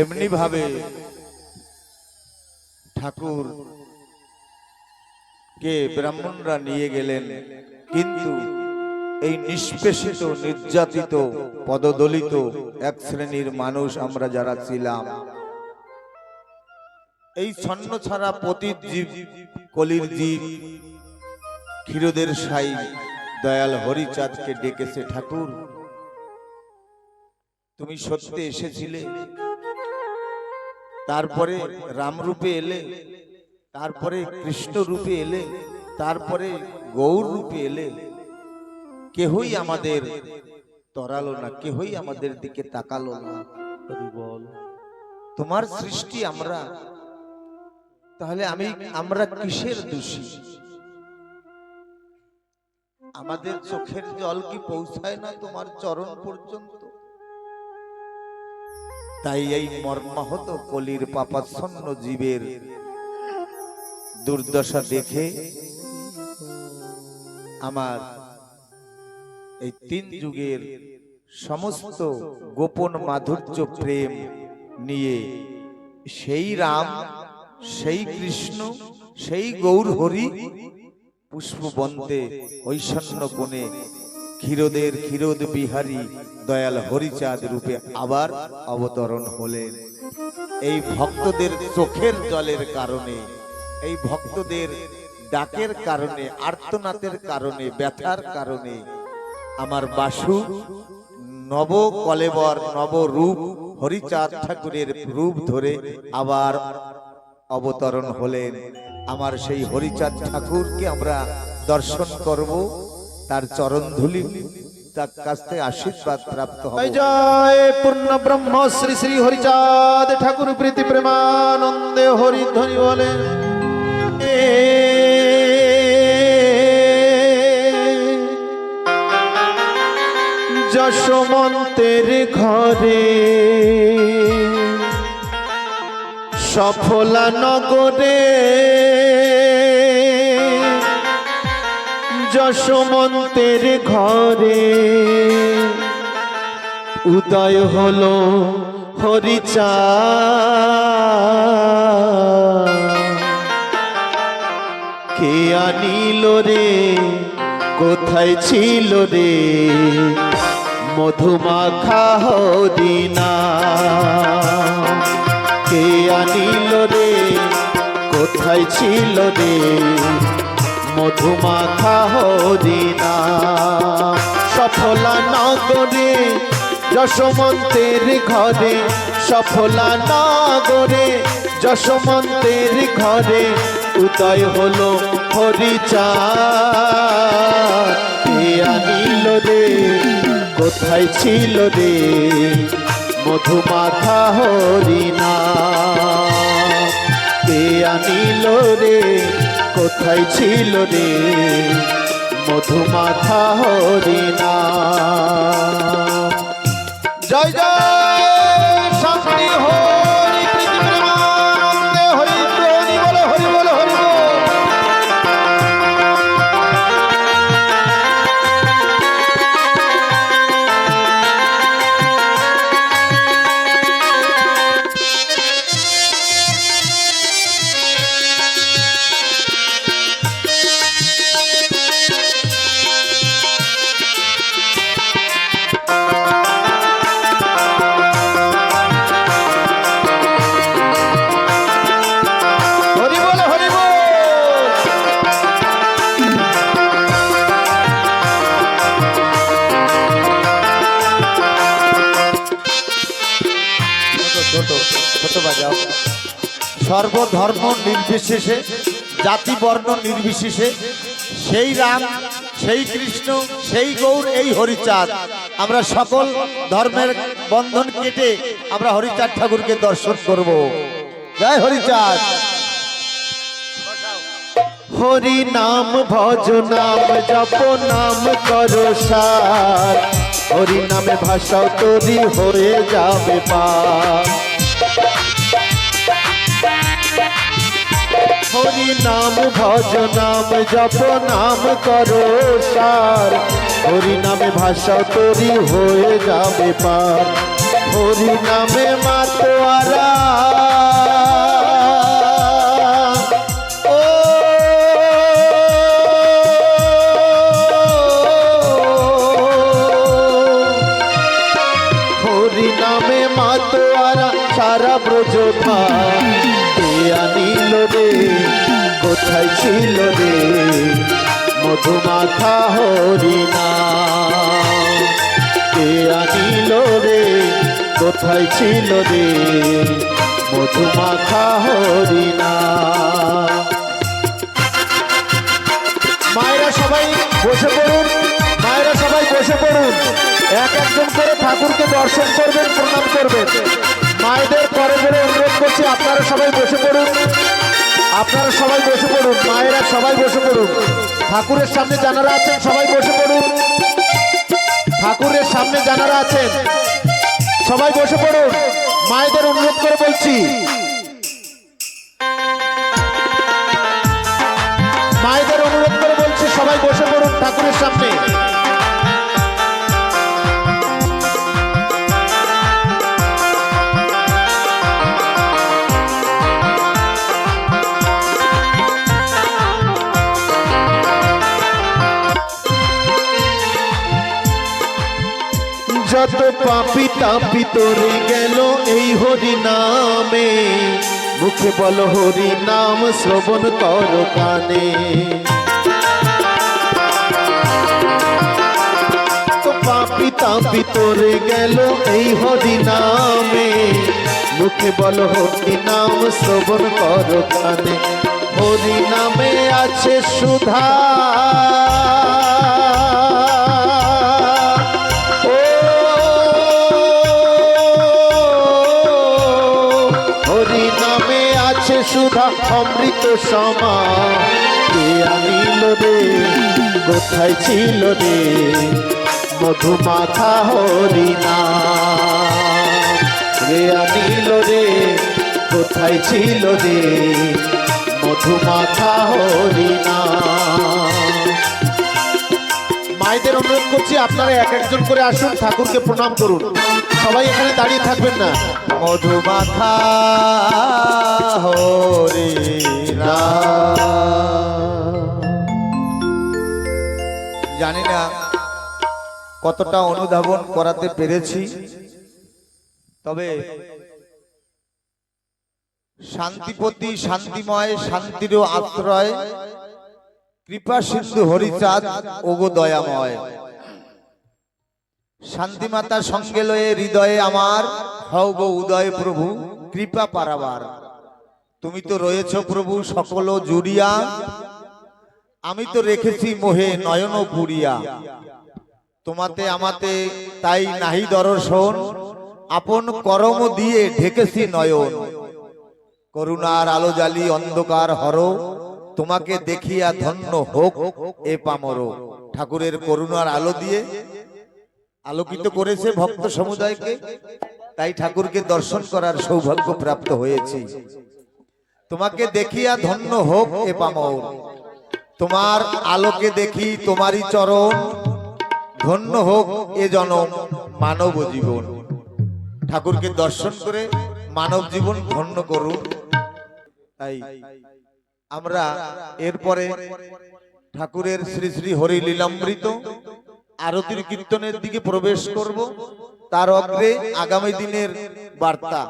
এমনি ভাবে ঠাকুর কে ব্রাহ্মণরা নিয়ে গেলেন, কিন্তু এই নিষ্পেষিত, নির্যাতিত, পদদলিত এক শ্রেণির মানুষ আমরা যারা ছিলাম, এই ছন্ন ছাড়া পতিত জীব কলির জীব ক্ষীরদের সাই দয়াল হরিচাঁদকে ডেকেছে, ঠাকুর, তুমি সত্যি এসেছিলে? তারপরে রামরূপে এলে তারপরে কৃষ্ণ রূপে এলে তারপরে গৌর রূপে এলে। কেহই আমাদের তরালো না কেহই আমাদের দিকে তাকালো না। তোমার সৃষ্টি আমরা তাহলে আমি আমরা কিসের দোষী? আমাদের চোখের জল কি পৌঁছায় না তোমার চরণ পর্যন্ত? তাই এই মর্মাহত কলির পাপাচ্ছন্ন জীবের দুর্দশা দেখে আমার এই তিন যুগের সমস্ত গোপন মাধুর্য প্রেম নিয়ে সেই রাম, সেই কৃষ্ণ, সেই গৌর হরি পুষ্পবন্তে ঐশন্য কোণে ক্ষীরদের ক্ষীরোদ বিহারী দয়াল হরিচাঁদ রূপে আবার অবতরণ হলেন। এই ভক্তদের চোখের জলের কারণে, এই ভক্তদের ডাকের কারণে, আর্তনাদের কারণে, ব্যথার কারণে আমার বাসু নব কলেবর, নব রূপ হরিচাঁদ ঠাকুরের রূপ ধরে আবার অবতরণ হলেন। আমার সেই হরিচাঁদ ঠাকুরকে আমরা দর্শন করব। তার চরণ ধুলি, তার কাছ থেকে আশীর্বাদ প্রাপ্ত হবে। জয় পূর্ণ ব্রহ্ম, শ্রী শ্রী হরিচাঁদ ঠাকুর প্রীতি প্রেমানন্দে হরি ধ্বনি বলে। যশমন্তের ঘরে সফলা নগরে যশমন্তের ঘরে। উদয় হলো হরিচা। কে আনিল রে? কোথায় ছিল রে? মধুমাখা হরিনা কে আনিল রে? কোথায় ছিল রে? মধুমাখা হরিনা সফলা নগরে যশমন্তের ঘরে সফলা নগরে যশমন্তের ঘরে উদয় হলো হরিচা আনিল রে, কোথায় ছিল রে মধুমাখা হরিনা কে আনিল রে কোথায় ছিল রে? মধুমাথা হরিণা জয় জয়। ছোট ছোট বাজাও। সর্বধর্ম নির্বিশেষে, জাতি বর্ণ নির্বিশেষে, সেই রাম, সেই কৃষ্ণ, সেই গৌর, এই হরিচাঁদ। আমরা সকল ধর্মের বন্ধন কেটে আমরা হরিচাঁদ ঠাকুরকে দর্শন করব। জয় হরিচাঁদ। হরি নাম, ভজ নাম, জপ নাম, করো সার। হরি নামে ভাষাও তরি হয়ে যাবে পার হরি নাম, ভজ নাম, জপ নাম করো সার। হরি নামে ভাষাও তরি হয়ে যাবে পার হরি নামে মাতোয়ারা। ব্রজ কে আনিল রে? কোথায় ছিল রে? মধুমাখা হরিণা। কে আনিল রে? কোথায় ছিল রে? মধুমাখা হরিণা। মায়েরা সবাই বসে পড়ুন। মায়েরা সবাই বসে পড়ুন। এক একজন করে ঠাকুরকে দর্শন করবেন, প্রণাম করবেন। মায়েদের পরে পরে অনুরোধ করছি, আপনারা সবাই বসে পড়ুন। আপনারা সবাই বসে পড়ুন, মায়েরা সবাই বসে পড়ুন। ঠাকুরের সামনে জানারা আছেন, সবাই বসে পড়ুন। ঠাকুরের সামনে জানারা আছেন, সবাই বসে পড়ুন। মায়েদের অনুরোধ করে বলছি। মায়েদের অনুরোধ করে বলছি, সবাই বসে পড়ুন ঠাকুরের সামনে। পাপি তাপি তোরে গেল এই হরি নামে মুখে বল হরি নাম শ্রবণ কর কানে পাপি তাপি তোরে গেল এই হরি নামে মুখে বল হরি নাম শ্রবণ কর কানে হরি নামে আছে সুধা। আছে সুধা অমৃত সমা। কে আনিল রে? কোথায় ছিল রে? মধুমাখা হরি না রে আনিল রে? কোথায় ছিল রে? মধুমাখা হরি মায়েদের অনুরোধ করছি আপনারা এক একজন করে আসুন, ঠাকুরকে প্রণাম করুন। সবাই এখানে দাঁড়িয়ে থাকবেন না। মধুমাখা হরি জানি না কতটা অনুধাবন করাতে পেরেছি, তবে শান্তিপতি, শান্তিময় শান্তির আশ্রয় কৃপা সিন্ধু হরিচাঁদ, ওগো দয়াময়। শান্তিমাতা সঙ্গে লয়ে হৃদয়ে আমার, হও গো উদয় প্রভু, কৃপা পারাবার। তুমি তো রয়েছ প্রভু সকল জুড়িয়া, আমি তো রেখেছি মোহে নয়ন পুরিয়া তোমাতে আমাতে তাই নাহি দর্শন, আপন করম দিয়ে ঢেকেছি নয়ন। করুণার আলো জালি অন্ধকার হর তোমাকে দেখিয়া ধন্য হোক এ পামর। ঠাকুরের করুণার আলো দিয়ে আলোকিত করেছে ভক্ত সমুদায়কে। তাই ঠাকুরকে দর্শন করার সৌভাগ্য প্রাপ্ত হয়েছি। তোমাকে দেখিয়া ধন্য হোক এ পামর। তোমার আলোকে দেখি তোমারই চরণ। ধন্য হোক এ জনম মানব জীবন। ঠাকুরকে দর্শন করে মানব জীবন ধন্য করুন। তাই আমরা এরপরে ঠাকুরের শ্রী শ্রী হরি লীলামৃত আরতির কীর্তনের দিকে প্রবেশ করব। তার অগ্রে আগামী দিনের বার্তা।